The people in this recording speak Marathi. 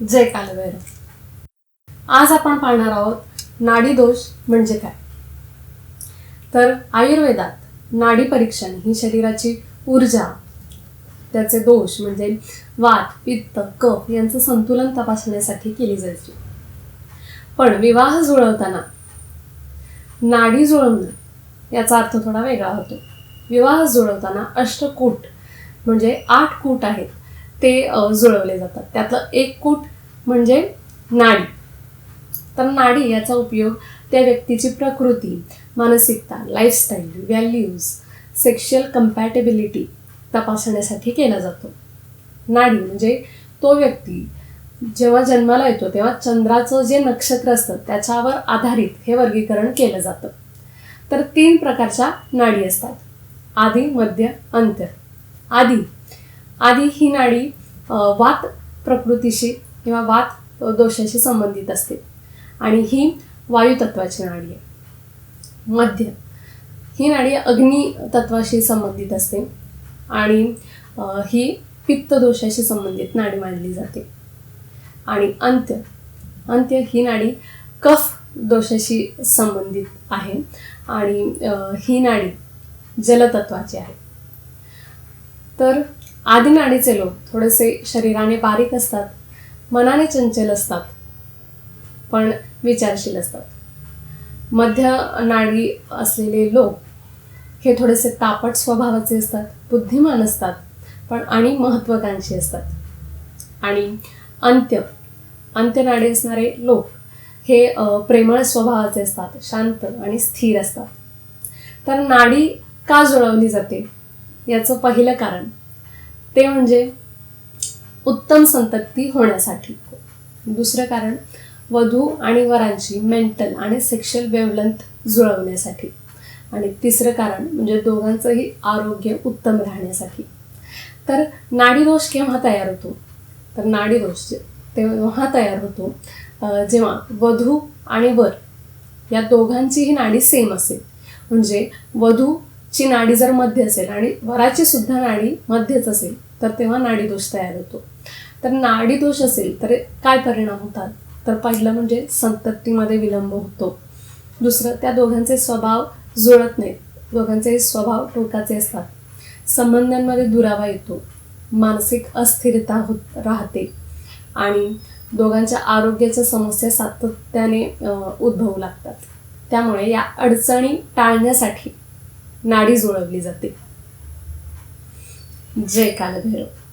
जय कालभैरव आज आपण पाहणार आहोत नाडी दोष म्हणजे काय? तर आयुर्वेदात नाडी परीक्षण ही शरीराची ऊर्जा त्याचे दोष म्हणजे वात पित्त कफ यांचं संतुलन तपासण्यासाठी केली जायची. पण विवाह जुळवताना नाडी जुळवणं याचा अर्थ थोडा वेगळा होतो. विवाह जुळवताना अष्टकूट म्हणजे आठ कूट आहेत. ते जुळवले जातात. त्यातलं एक कूट म्हणजे नाडी. तर नाडी याचा उपयोग त्या व्यक्तीची प्रकृती मानसिकता लाईफस्टाईल व्हॅल्यूज सेक्शुअल कम्पॅटेबिलिटी तपासण्यासाठी केला जातो. नाडी म्हणजे तो व्यक्ती जेव्हा जन्माला येतो तेव्हा चंद्राचं जे नक्षत्र असतं त्याच्यावर आधारित हे वर्गीकरण केलं जातं. तर तीन प्रकारच्या नाडी असतात. आधी मध्य अंत्य आदी आधी ही नाडी वात प्रकृतीशी किंवा वात दोषाशी संबंधित असते. आणि ही वायुतत्वाची नाडी आहे. मध्य. ही नाडी अग्नितत्वाशी संबंधित असते आणि ही पित्त दोषाशी संबंधित नाडी मानली जाते. आणि अंत्य. अंत्य ही नाडी कफ दोषाशी संबंधित आहे आणि ही नाडी जलतत्वाची आहे. तर आदी नाडीचे लोक थोडेसे शरीराने बारीक असतात मनाने चंचल असतात पण विचारशील असतात. मध्य नाडी असलेले लोक हे थोडेसे तापट स्वभावाचे असतात बुद्धिमान असतात पण आणि महत्त्वाकांक्षी असतात. आणि अंत्य अंत्यनाडी असणारे लोक हे प्रेमळ स्वभावाचे असतात शांत आणि स्थिर असतात. तर नाडी का जुळवली जाते? याचं पहिलं कारण ते म्हणजे उत्तम संतती होण्यासाठी. दुसरं कारण वधू आणि वरांची मेंटल आणि सेक्शुअल वेवलंथ जुळवण्यासाठी. आणि तिसरं कारण म्हणजे दोघांचंही आरोग्य उत्तम राहण्यासाठी. तर नाडीदोष केव्हा तयार होतो? तर नाडीदोष जे- तेव्हा तयार होतो जेव्हा वधू आणि वर या दोघांचीही नाडी सेम असेल. म्हणजे वधूची नाडी जर मध्य असेल आणि वराची सुद्धा नाडी मध्यच असेल तर तेव्हा नाडीदोष तयार होतो. तर नाडीदोष असेल तर काय परिणाम होतात? तर पहिलं म्हणजे संततीमध्ये विलंब होतो. दुसरं त्या दोघांचे स्वभाव जुळत नाहीत. दोघांचे स्वभाव टोकाचे असतात. संबंधांमध्ये दुरावा येतो. मानसिक अस्थिरता होत राहते. आणि दोघांच्या आरोग्याच्या समस्या सातत्याने उद्भवू लागतात. त्यामुळे या अडचणी टाळण्यासाठी नाडी जुळवली जाते. जय कालभैरव.